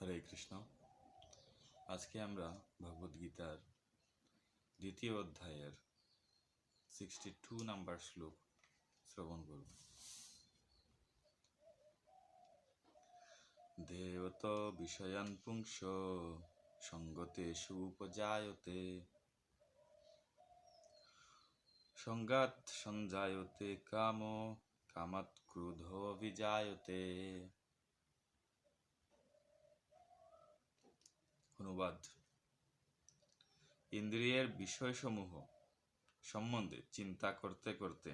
হরে কৃষ্ণ। আজকে আমরা ভগবদ্গীতার দ্বিতীয় অধ্যায়ের সিক্সটি টু নাম্বার শ্লোক শ্রবণ করব। দেবত বিষয়ান পুংস সঙ্গতে সুপজায়তে সংগাত সঞ্জায়তে কাম কামাত ক্রোধ বিজায়তে অনুবাদ। ইন্দ্রিয়ের বিষয়সমূহ সম্বন্ধে চিন্তা করতে করতে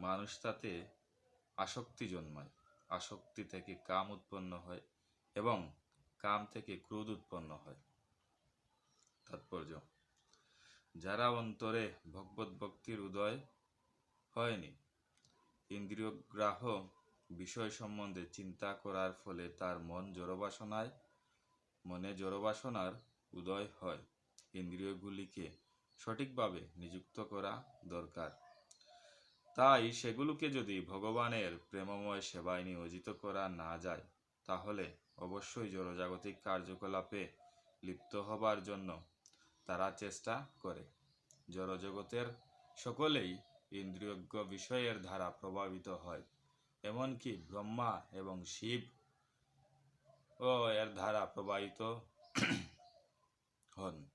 মানুষ তাতে আসক্তি জন্মায়। আসক্তি থেকে কাম উৎপন্ন হয় এবং কাম থেকে ক্রোধ উৎপন্ন হয়। তাৎপর্য, যারা অন্তরে ভগবত ভক্তির উদয় হয়নি, ইন্দ্রিয়গ্রাহ বিষয় সম্বন্ধে চিন্তা করার ফলে তার মন জড়বাসনায় মনে জড়বাসনার উদয় হয়। ইন্দ্রিয়গুলিকে সঠিকভাবে নিযুক্ত করা দরকার। তাই সেগুলোকে যদি ভগবানের প্রেমময় সেবায় নিয়োজিত করা না যায়, তাহলে অবশ্যই জড়জাগতিক কার্যকলাপে লিপ্ত হবার জন্য তারা চেষ্টা করে। জড়জগতের সকলেই ইন্দ্রিয়জ্ঞ বিষয়ের দ্বারা প্রভাবিত হয়, এমনকি ব্রহ্মা এবং শিব ও, এর ধারা প্রবাহিত হন।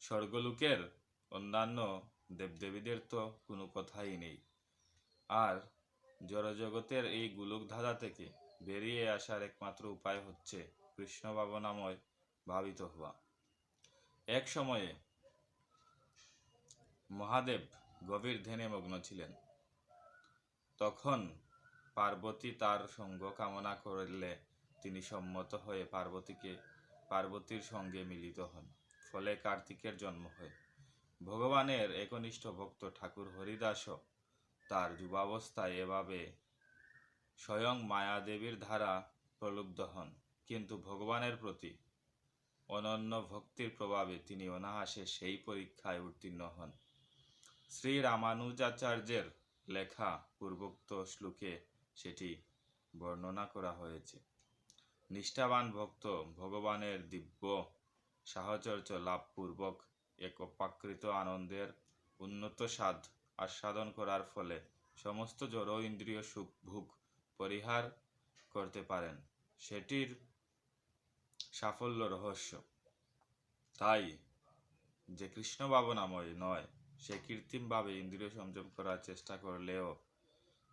স্বর্গলোকের অন্যান্য দেবদেবীদের তো কোনো কথাই নেই। আর জড়জগতের এই গোলক ধাঁধা থেকে বেরিয়ে আসার একমাত্র উপায় হচ্ছে কৃষ্ণ ভাবনাময় ভাবিত হওয়া। এক সময়ে মহাদেব গভীর ধ্যানে মগ্ন ছিলেন। তখন পার্বতী তার সঙ্গ কামনা করলে তিনি সম্মত হয়ে পার্বতীকে, পার্বতীর সঙ্গে মিলিত হন। ফলে কার্তিকের জন্ম হয়। ভগবানের একনিষ্ঠ ভক্ত ঠাকুর হরিদাসও তার যুবাবস্থায় এভাবে স্বয়ং মায়াদেবীর ধারা প্রলুব্ধ হন। কিন্তু ভগবানের প্রতি অনন্য ভক্তির প্রভাবে তিনি অনায়াসে সেই পরীক্ষায় উত্তীর্ণ হন। শ্রী রামানুজাচার্যের লেখা পূর্বোক্ত শ্লোকে সেটি বর্ণনা করা হয়েছে। নিষ্ঠাবান ভক্ত, ভগবানের দিব্য, সাহচর্য লাভপূর্বক এক অপাকৃত আনন্দের উন্নত স্বাদ আস্বাদন করার ফলে সমস্ত জড় ইন্দ্রিয় সুখ ভোগ পরিহার করতে পারেন। সেটির সাফল্য রহস্য। তাই যে কৃষ্ণ ভাবনাময় নয়, সে কৃত্রিমভাবে ইন্দ্রিয় সংযম করার চেষ্টা করলেও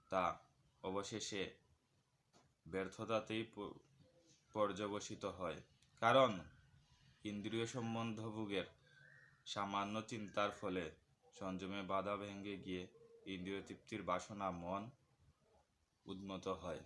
তা অবশেষে ব্যর্থতাতেই পর্যবসিত হয়। কারণ, ইন্দ্রিয় সম্বন্ধ ভোগের সামান্য চিন্তার ফলে সংযমে বাধা ভেঙে গিয়ে ইন্দ্রিয় তৃপ্তির বাসনা মন উন্নত হয়।